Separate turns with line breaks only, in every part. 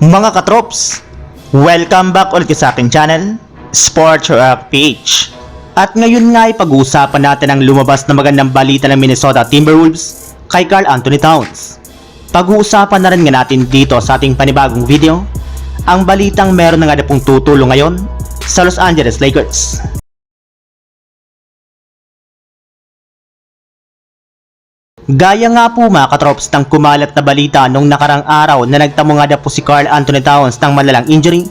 Mga katrops, welcome back ulit sa aking channel, Sports Rock PH. At ngayon nga ay pag-uusapan natin ang lumabas na magandang balita ng Minnesota Timberwolves kay Carl Anthony Towns. Pag-uusapan na rin nga natin dito sa ating panibagong video, ang balitang meron na nga tutulong ngayon sa Los Angeles Lakers. Gaya nga po mga katrops ng kumalat na balita nung nakarang araw na nagtamo nga na po si Carl Anthony Towns ng malalang injury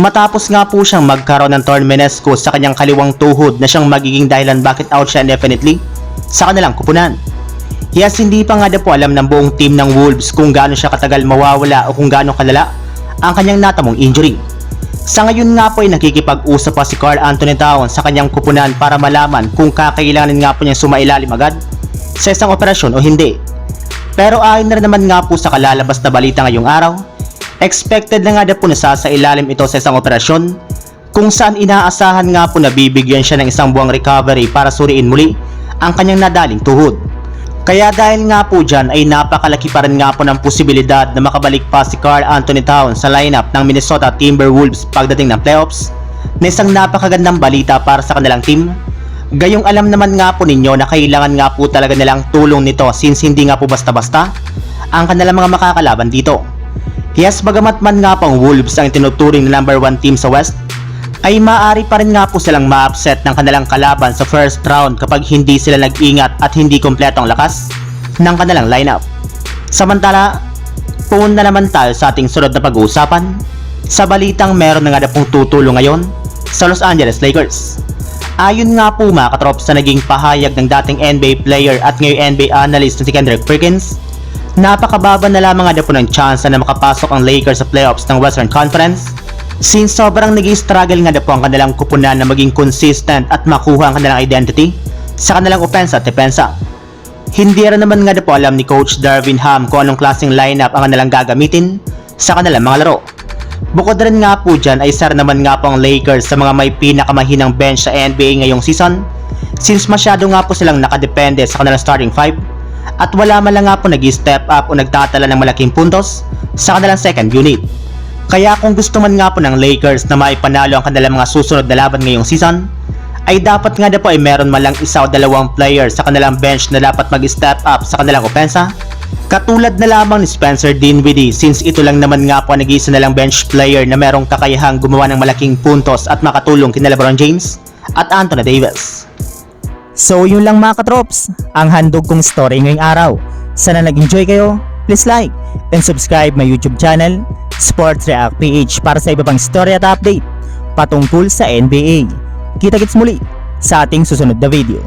matapos nga po siyang magkaroon ng torn meniscus sa kanyang kaliwang tuhod na siyang magiging dahilan bakit out siya indefinitely sa kanilang kupunan. Yes, hindi pa nga na po alam ng buong team ng Wolves kung gaano siya katagal mawawala o kung gaano kalala ang kanyang natamong injury. Sa ngayon nga po ay nakikipag-usap pa si Carl Anthony Towns sa kanyang kupunan para malaman kung kakailanganin nga po niyang sumailalim agad sa isang operasyon o hindi. Pero ayon na naman nga po sa kalalabas na balita ngayong araw, expected na nga na po na sasailalim ito sa isang operasyon kung saan inaasahan nga po na bibigyan siya ng isang buwang recovery para suriin muli ang kanyang nadaling tuhod. Kaya dahil nga po dyan ay napakalaki pa rin nga po ng posibilidad na makabalik pa si Carl Anthony Towns sa lineup ng Minnesota Timberwolves pagdating ng playoffs na isang napakagandang balita para sa kanilang team Gayong alam naman nga po ninyo na kailangan nga po talaga nilang tulong nito since hindi nga po basta-basta ang kanilang mga makakalaban dito. Yes, bagamat man nga pong Wolves ang tinuturing na number 1 team sa West, ay maaari pa rin nga po silang ma-upset ng kanilang kalaban sa first round kapag hindi sila nag-ingat at hindi kompleto ang lakas ng kanilang lineup. Samantala, pumunta na naman tayo sa ating sunod na pag-uusapan sa balitang meron na nga na pong tutulong ngayon sa Los Angeles Lakers. Ayon nga po mga katrops sa naging pahayag ng dating NBA player at ngayon NBA analyst na si Kendrick Perkins, napakababa na lamang nga po ng chance na makapasok ang Lakers sa playoffs ng Western Conference since sobrang nag struggle nga po ang kanilang kupunan na maging consistent at makuha ang kanilang identity sa kanilang opensa at depensa. Hindi rin naman nga po alam ni Coach Darvin Ham kung anong klaseng lineup ang kanilang gagamitin sa kanilang mga laro. Bukod rin nga po dyan ay sir naman nga po ang Lakers sa mga may pinakamahinang bench sa NBA ngayong season since masyado nga po silang nakadepende sa kanilang starting five at wala man lang nga po nag-step up o nagtatala ng malaking puntos sa kanilang second unit. Kaya kung gusto man nga po ng Lakers na maipanalo ang kanilang mga susunod na laban ngayong season, ay dapat nga na po ay meron man lang isa o dalawang player sa kanilang bench na dapat mag-step up sa kanilang opensa Katulad na lamang ni Spencer Dinwiddie since ito lang naman nga po ang nag-iisa na lang bench player na merong kakayahang gumawa ng malaking puntos at makatulong kina LeBron James at Anthony Davis.
So yun lang mga katrops, ang handog kong story ngayong araw. Sana nag-enjoy kayo, please like and subscribe my YouTube channel, Sports React PH para sa iba pang story at update patungkol sa NBA. Kita-kits muli sa ating susunod na video.